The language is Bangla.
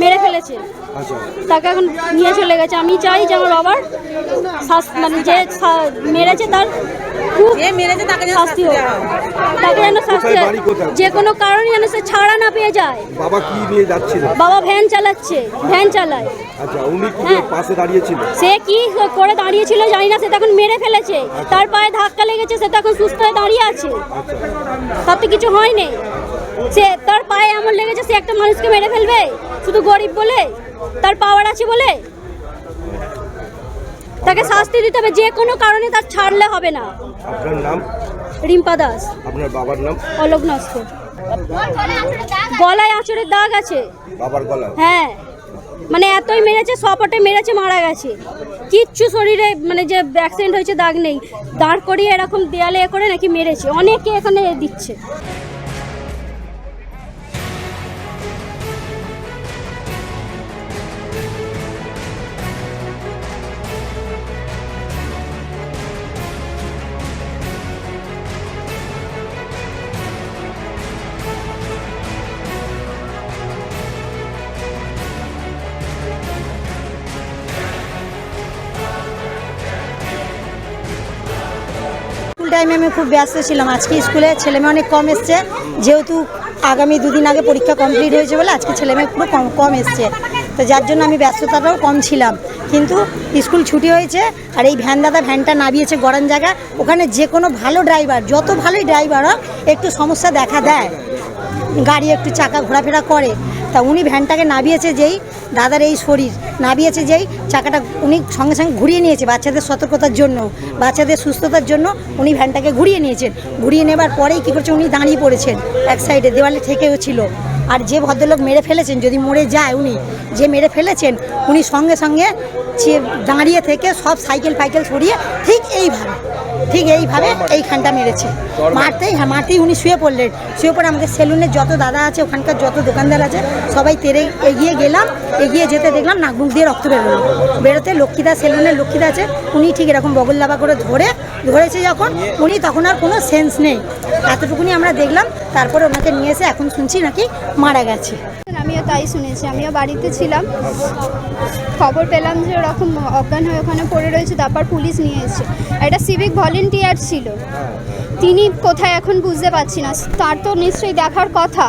আছে ফেলেছে। তাকে এখন নিয়ে চলে গেছে। আমি চাই যে আমার বাবার মানে যে মেরেছে তার যে মেরেছে তাকে যেন শাস্তি হোক। তাকে যেন শাস্তি হয়। বাড়ি কোথায়? যে কোনো কারণে যেন সে ছাড়া না পেয়ে যায়। বাবা কি নিয়ে যাচ্ছিল? বাবা ভ্যান চালাচ্ছে ভ্যান চালায়। আচ্ছা উনি কি হ্যাঁ। পাশে দাঁড়িয়েছিল? সে কি করে দাঁড়িয়েছিল জানি না সে তখন মেরে ফেলেছে। তার পায়ে ধাক্কা লেগেছে সে তখন সুস্থ হয়ে দাঁড়িয়ে আছে। তার তো কিছু হয়নি সে তার পায়ে এমন লেগেছে সে একটা মানুষকে মেরে ফেলবে শুধু গরিব বলে তার পাওয়ার আছে বলে। তাকে শাস্তি দিতে হবে যে কোনো কারণে তার ছাড়লে হবে না। আপনার নাম? রিম্পা দাস। আপনার বাবার নাম? অলোক নস্কর। গলায় আঁচড়ের দাগ আছে। বাবার গলায়? হ্যাঁ। মানে এতই মেরেছে সপটে মেরেছে মারা গেছে। কিচ্ছু শরীরে মানে যে অ্যাক্সিডেন্ট হয়েছে দাগ নেই। দাঁড় করিয়ে এরকম দেয়ালে করে নাকি মেরেছে। অনেকে এখানে দিচ্ছে। টাইমে আমি খুব ব্যস্ত ছিলাম। আজকে স্কুলে ছেলেমেয়ে অনেক কম এসছে। যেহেতু আগামী দুদিন আগে পরীক্ষা কমপ্লিট হয়েছে বলে আজকে ছেলেমেয়ে পুরো কম কম এসছে। তো যার জন্য আমি ব্যস্ততাটাও কম ছিলাম। কিন্তু স্কুল ছুটি হয়েছে আর এই ভ্যান দাদা ভ্যানটা নামিয়েছে গরম জায়গা ওখানে যে কোনো ভালো ড্রাইভার যত ভালোই ড্রাইভার হোক, একটু সমস্যা দেখা দেয়। গাড়ি একটু চাকা ঘোরাফেরা করে। তা উনি ভ্যানটাকে নামিয়েছে যেই দাদার এই শরীর নামিয়েছে যেই চাকাটা উনি সঙ্গে সঙ্গে ঘুরিয়ে নিয়েছে বাচ্চাদের সতর্কতার জন্য, বাচ্চাদের সুস্থতার জন্য উনি ভ্যানটাকে ঘুরিয়ে নিয়েছেন। ঘুরিয়ে নেবার পরেই কী করছে, উনি দাঁড়িয়ে পড়েছেন এক সাইডে দেওয়ালে ঠেকেও ছিল। আর যে ভদ্রলোক মেরে ফেলেছেন, যদি মরে যায় উনি, যে মেরে ফেলেছেন, উনি সঙ্গে সঙ্গে দাঁড়িয়ে থেকে সব সাইকেল ফাইকেল সরিয়ে ঠিক এইভাবে ঠিক এইভাবে এইখানটা মেরেছে। মারতেই হ্যাঁ মারতেই উনি শুয়ে পড়লেন। শুয়ে পড়ে আমাদের সেলুনের যত দাদা আছে, ওখানকার যত দোকানদার আছে, সবাই তেরে এগিয়ে গেলাম, এগিয়ে যেতে দেখলাম নাক মুখ দিয়ে রক্ত বেরোলো। বেরোতে লক্ষ্মীদা সেলুনের লক্ষ্মীদা আছে, উনি ঠিক এরকম বগল লাভা করে ধরে, ধরেছে যখন, উনি তখন আর কোনো সেন্স নেই। এতটুকুনি আমরা দেখলাম, তারপরে ওনাকে নিয়ে এসে এখন শুনছি নাকি মারা গেছে। আমিও তাই শুনেছি, আমিও বাড়িতে ছিলাম। খবর পেলাম যে ওরকম অজ্ঞান হয়ে ওখানে পড়ে রয়েছে, তারপর পুলিশ নিয়ে এসেছে। একটা সিভিক ভলেন্টিয়ার ছিল। তিনি কোথায় এখন বুঝতে পারছি না। তার তো নিশ্চয়ই দেখার কথা।